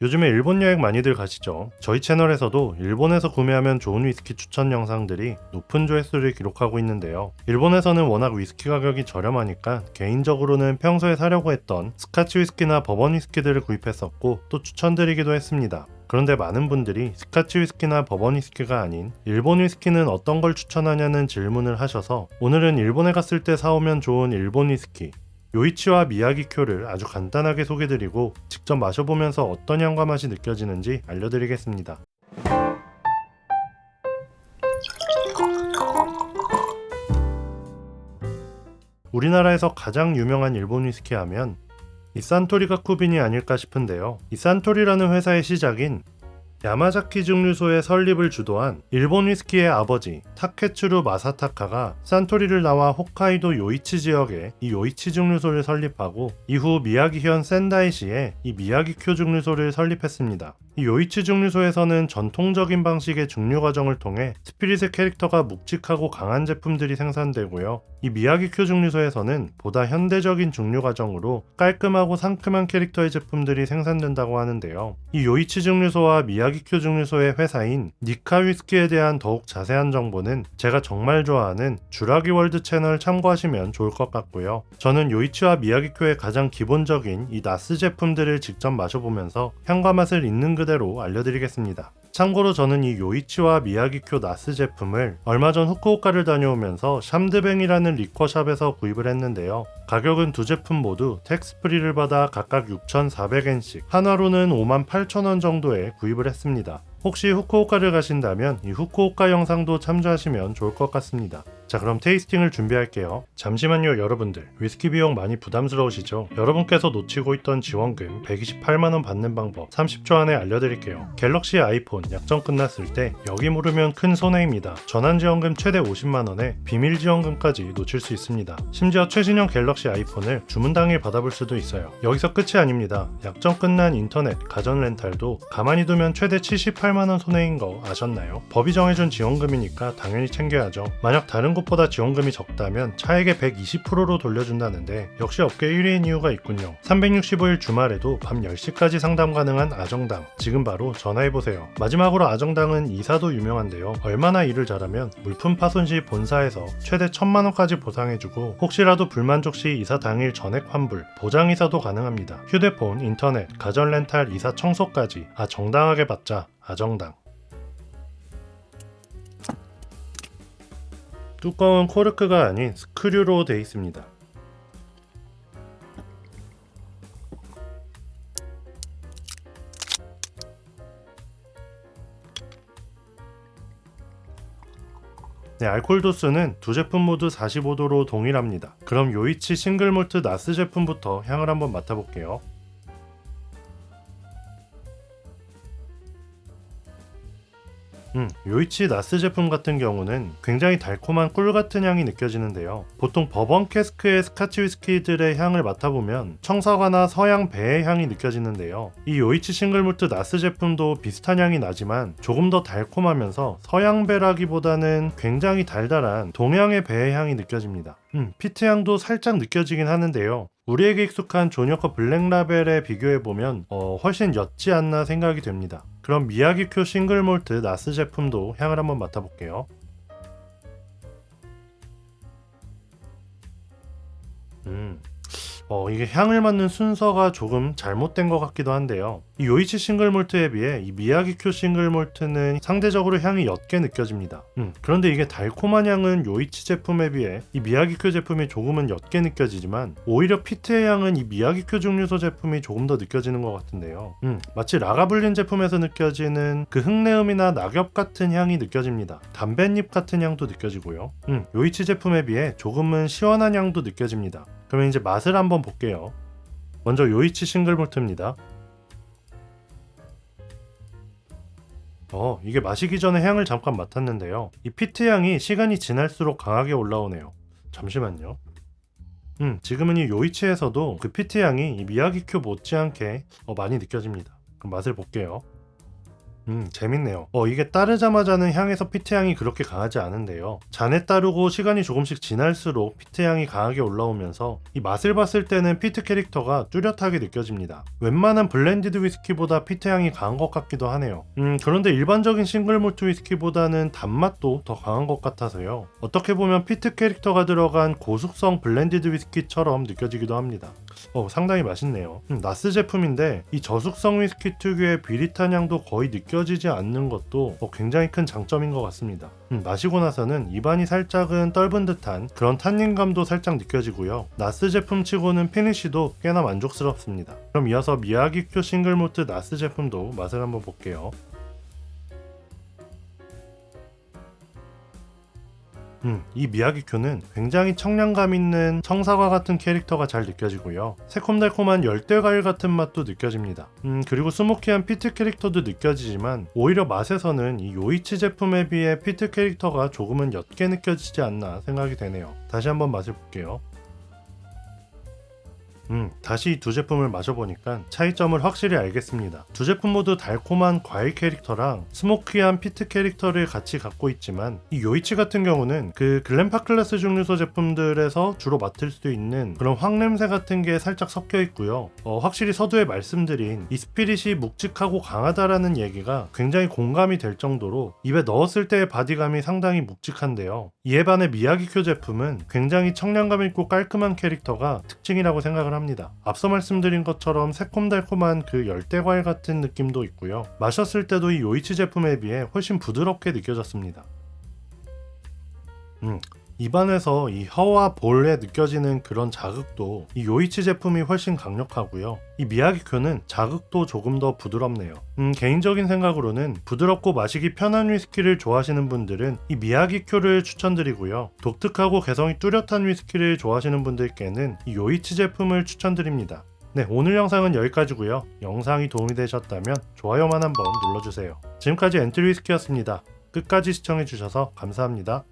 요즘에 일본 여행 많이들 가시죠? 저희 채널에서도 일본에서 구매하면 좋은 위스키 추천 영상들이 높은 조회수를 기록하고 있는데요. 일본에서는 워낙 위스키 가격이 저렴하니까 개인적으로는 평소에 사려고 했던 스카치 위스키나 버번 위스키들을 구입했었고 또 추천드리기도 했습니다. 그런데 많은 분들이 스카치 위스키나 버번 위스키가 아닌 일본 위스키는 어떤 걸 추천하냐는 질문을 하셔서 오늘은 일본에 갔을 때 사오면 좋은 일본 위스키 요이치와 미야기쿄를 아주 간단하게 소개드리고 직접 마셔보면서 어떤 향과 맛이 느껴지는지 알려드리겠습니다. 우리나라에서 가장 유명한 일본 위스키 하면 이 산토리가 쿠빈이 아닐까 싶은데요. 이 산토리라는 회사의 시작인 야마자키 증류소의 설립을 주도한 일본 위스키의 아버지 타케츠루 마사타카가 산토리를 나와 홋카이도 요이치 지역에 이 요이치 증류소를 설립하고 이후 미야기현 센다이시에 이 미야기쿄 증류소를 설립했습니다. 이 요이치 증류소에서는 전통적인 방식의 증류 과정을 통해 스피릿의 캐릭터가 묵직하고 강한 제품들이 생산되고요. 이 미야기쿄 증류소에서는 보다 현대적인 증류 과정으로 깔끔하고 상큼한 캐릭터의 제품들이 생산된다고 하는데요. 이 요이치 증류소와 미야기쿄 증류소의 회사인 니카 위스키에 대한 더욱 자세한 정보는 제가 정말 좋아하는 주라기 월드 채널 참고하시면 좋을 것 같고요. 저는 요이치와 미야기쿄의 가장 기본적인 이 나스 제품들을 직접 마셔보면서 향과 맛을 있는 그대로 알려드리겠습니다. 참고로 저는 이 요이치와 미야기쿄 나스 제품을 얼마 전 후쿠오카를 다녀오면서 샴드뱅이라는 리커샵에서 구입을 했는데요. 가격은 두 제품 모두 텍스프리를 받아 각각 6,400엔씩 한화로는 58,000원 정도에 구입을 했습니다. 혹시 후쿠오카를 가신다면 이 후쿠오카 영상도 참조하시면 좋을 것 같습니다. 자 그럼 테이스팅을 준비할게요. 잠시만요 여러분들 위스키 비용 많이 부담스러우시죠? 여러분께서 놓치고 있던 지원금 128만원 받는 방법 30초 안에 알려드릴게요. 갤럭시 아이폰 약정 끝났을 때 여기 물으면 큰 손해입니다. 전환 지원금 최대 50만원에 비밀 지원금까지 놓칠 수 있습니다. 심지어 최신형 갤럭시 아이폰을 주문 당일 받아볼 수도 있어요. 여기서 끝이 아닙니다. 약정 끝난 인터넷 가전 렌탈도 가만히 두면 최대 78만원 손해인 거 아셨나요? 법이 정해준 지원금이니까 당연히 챙겨야죠. 만약 다른 곳보다 지원금이 적다면 차액의 120%로 돌려준다는데 역시 업계 1위인 이유가 있군요. 365일 주말에도 밤 10시까지 상담 가능한 아정당 지금 바로 전화해보세요. 마지막으로 아정당은 이사도 유명한데요. 얼마나 일을 잘하면 물품 파손 시 본사에서 최대 1000만원까지 보상해주고 혹시라도 불만족 시 이사 당일 전액 환불, 보장 이사도 가능합니다. 휴대폰, 인터넷, 가전 렌탈, 이사 청소까지 아 정당하게 받자 아정당. 뚜껑은 코르크가 아닌 스크류로 되어 있습니다. 네, 알코올 도수는 두 제품 모두 45도로 동일합니다. 그럼 요이치 싱글몰트 나스 제품부터 향을 한번 맡아볼게요. 음, 요이치 나스 제품 같은 경우는 굉장히 달콤한 꿀 같은 향이 느껴지는데요. 보통 버번 캐스크의 스카치 위스키들의 향을 맡아보면 청사과나 서양 배의 향이 느껴지는데요. 이 요이치 싱글몰트 나스 제품도 비슷한 향이 나지만 조금 더 달콤하면서 서양 배라기보다는 굉장히 달달한 동양의 배의 향이 느껴집니다. 음, 피트 향도 살짝 느껴지긴 하는데요. 우리에게 익숙한 조니어커 블랙라벨에 비교해보면 어, 훨씬 옅지 않나 생각이 됩니다. 그럼 미야기쿄 싱글 몰트 나스 제품도 향을 한번 맡아볼게요. 음, 어, 이게 향을 맡는 순서가 조금 잘못된 것 같기도 한데요. 이 요이치 싱글몰트에 비해 이 미야기쿄 싱글몰트는 상대적으로 향이 옅게 느껴집니다. 음, 그런데 이게 달콤한 향은 요이치 제품에 비해 이 미야기쿄 제품이 조금은 옅게 느껴지지만 오히려 피트의 향은 이 미야기쿄 증류소 제품이 조금 더 느껴지는 것 같은데요. 음, 마치 라가블린 제품에서 느껴지는 그 흙내음이나 낙엽 같은 향이 느껴집니다. 담뱃잎 같은 향도 느껴지고요. 음, 요이치 제품에 비해 조금은 시원한 향도 느껴집니다. 그러면 이제 맛을 한번 볼게요. 먼저 요이치 싱글몰트입니다. 어, 이게 마시기 전에 향을 잠깐 맡았는데요. 이 피트 향이 시간이 지날수록 강하게 올라오네요. 잠시만요. 음, 지금은 이 요이치에서도 그 피트 향이 이 미야기큐 못지않게 어, 많이 느껴집니다. 그럼 맛을 볼게요. 음, 재밌네요. 어, 이게 따르자마자는 향에서 피트 향이 그렇게 강하지 않은데요. 잔에 따르고 시간이 조금씩 지날수록 피트 향이 강하게 올라오면서 이 맛을 봤을 때는 피트 캐릭터가 뚜렷하게 느껴집니다. 웬만한 블렌디드 위스키보다 피트 향이 강한 것 같기도 하네요. 음, 그런데 일반적인 싱글 몰트 위스키보다는 단맛도 더 강한 것 같아서요. 어떻게 보면 피트 캐릭터가 들어간 고숙성 블렌디드 위스키처럼 느껴지기도 합니다. 어, 상당히 맛있네요. 음, 나스 제품인데 이 저숙성 위스키 특유의 비릿한 향도 거의 느껴지지 않는 것도 어, 굉장히 큰 장점인 것 같습니다. 음, 마시고 나서는 입안이 살짝은 떫은 듯한 그런 탄닌감도 살짝 느껴지고요. 나스 제품 치고는 피니쉬도 꽤나 만족스럽습니다. 그럼 이어서 미야기큐 싱글모트 나스 제품도 맛을 한번 볼게요. 음, 이 미야기큐는 굉장히 청량감 있는 청사과 같은 캐릭터가 잘 느껴지고요. 새콤달콤한 열대과일 같은 맛도 느껴집니다. 음, 그리고 스모키한 피트 캐릭터도 느껴지지만 오히려 맛에서는 이 요이치 제품에 비해 피트 캐릭터가 조금은 옅게 느껴지지 않나 생각이 되네요. 다시 한번 맛을 볼게요. 음, 다시 이두 제품을 마셔보니까 차이점을 확실히 알겠습니다. 두 제품 모두 달콤한 과일 캐릭터랑 스모키한 피트 캐릭터를 같이 갖고 있지만 이 요이치 같은 경우는 그 글램파 클래스 증류소 제품들에서 주로 맡을 수 있는 그런 황냄새 같은 게 살짝 섞여 있고요. 어, 확실히 서두에 말씀드린 이 스피릿이 묵직하고 강하다라는 얘기가 굉장히 공감이 될 정도로 입에 넣었을 때의 바디감이 상당히 묵직한데요. 이에 반해 미야기큐 제품은 굉장히 청량감 있고 깔끔한 캐릭터가 특징이라고 생각을 합니다. 앞서 말씀드린 것처럼 새콤달콤한 그 열대과일 같은 느낌도 있고요. 마셨을 때도 이 요이치 제품에 비해 훨씬 부드럽게 느껴졌습니다. 음, 입안에서 이 혀와 볼에 느껴지는 그런 자극도 이 요이치 제품이 훨씬 강력하고요. 이 미야기큐는 자극도 조금 더 부드럽네요. 음, 개인적인 생각으로는 부드럽고 마시기 편한 위스키를 좋아하시는 분들은 이 미야기큐를 추천드리고요. 독특하고 개성이 뚜렷한 위스키를 좋아하시는 분들께는 이 요이치 제품을 추천드립니다. 네, 오늘 영상은 여기까지고요. 영상이 도움이 되셨다면 좋아요만 한번 눌러주세요. 지금까지 엔트리 위스키였습니다. 끝까지 시청해주셔서 감사합니다.